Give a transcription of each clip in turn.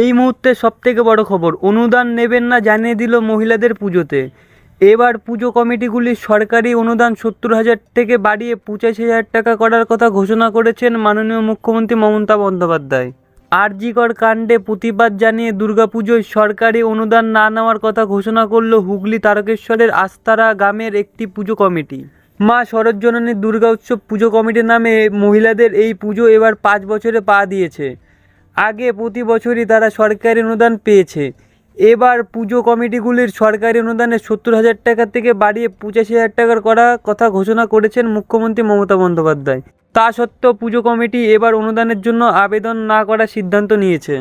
এই মুহূর্তে সবথেকে বড় খবর, অনুদান নেবেন না জানিয়ে দিল মহিলাদের পুজোতে। এবার পুজো কমিটিগুলি সরকারি অনুদান সত্তর হাজার থেকে বাড়িয়ে পঁচাশি হাজার টাকা করার কথা ঘোষণা করেছেন মাননীয় মুখ্যমন্ত্রী মমতা বন্দ্যোপাধ্যায়। আরজিকর কাণ্ডে প্রতিবাদ জানিয়ে দুর্গাপুজোয় সরকারি অনুদান না নেওয়ার কথা ঘোষণা করল হুগলি তারকেশ্বরের আস্তারা গ্রামের একটি পুজো কমিটি। মা শরৎজননী দুর্গা উৎসব পুজো কমিটির নামে মহিলাদের এই পুজো এবার পাঁচ বছরে পা দিয়েছে। আগে প্রতি বছরই তারা সরকারি অনুদান পেয়েছে। এবার পুজো কমিটিগুলির সরকারি অনুদানে সত্তর হাজার টাকা থেকে বাড়িয়ে পঁচাশি হাজার টাকার করা কথা ঘোষণা করেছেন মুখ্যমন্ত্রী মমতা বন্দ্যোপাধ্যায়। তা সত্ত্বেও পুজো কমিটি এবার অনুদানের জন্য আবেদন না করার সিদ্ধান্ত নিয়েছে।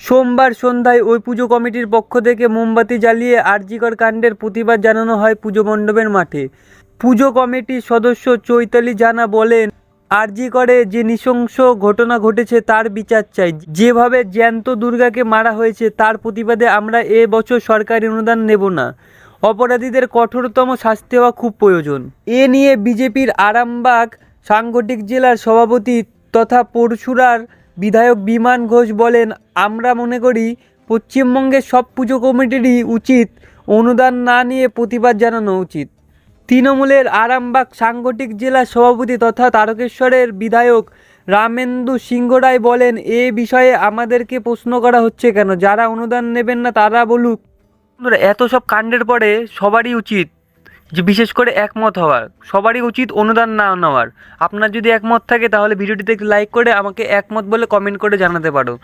সোমবার সন্ধ্যায় ওই পুজো কমিটির পক্ষ থেকে মোমবাতি জ্বালিয়ে আরজিকর কাণ্ডের প্রতিবাদ জানানো হয় পুজো মণ্ডপের মাঠে। পুজো কমিটির সদস্য চৈতালি জানা বলেন আরজি করে যে নৃশংস ঘটনা ঘটেছে তার বিচার চাই। যেভাবে জ্যান্ত দুর্গাকে মারা হয়েছে, তার প্রতিবাদে আমরা এ বছর সরকারি অনুদান নেব না। অপরাধীদের কঠোরতম শাস্তি হওয়া খুব প্রয়োজন। এ নিয়ে বিজেপির আরামবাগ সাংগঠনিক জেলার সভাপতি তথা পরশুরার বিধায়ক বিমান ঘোষ বলেন, আমরা মনে করি পশ্চিমবঙ্গের সব পুজো কমিটিরই উচিত অনুদান না নিয়ে প্রতিবাদ জানানো উচিত। তৃণমূলের আরামবাগ সাংগঠনিক জেলা সভাপতি তথা তারকেশ্বরের বিধায়ক রামেন্দু সিংহ রায় বলেন, এ বিষয়ে আমাদেরকে প্রশ্ন করা হচ্ছে কেন? যারা অনুদান নেবেন না, তারা বলুক। এত সব কাণ্ডের পরে সবারই উচিত যে বিশেষ করে একমত হওয়ার, সবারই উচিত অনুদান না নেওয়ার। আপনার যদি একমত থাকে, তাহলে ভিডিওটিতে লাইক করে আমাকে একমত বলে কমেন্ট করে জানাতে পারো।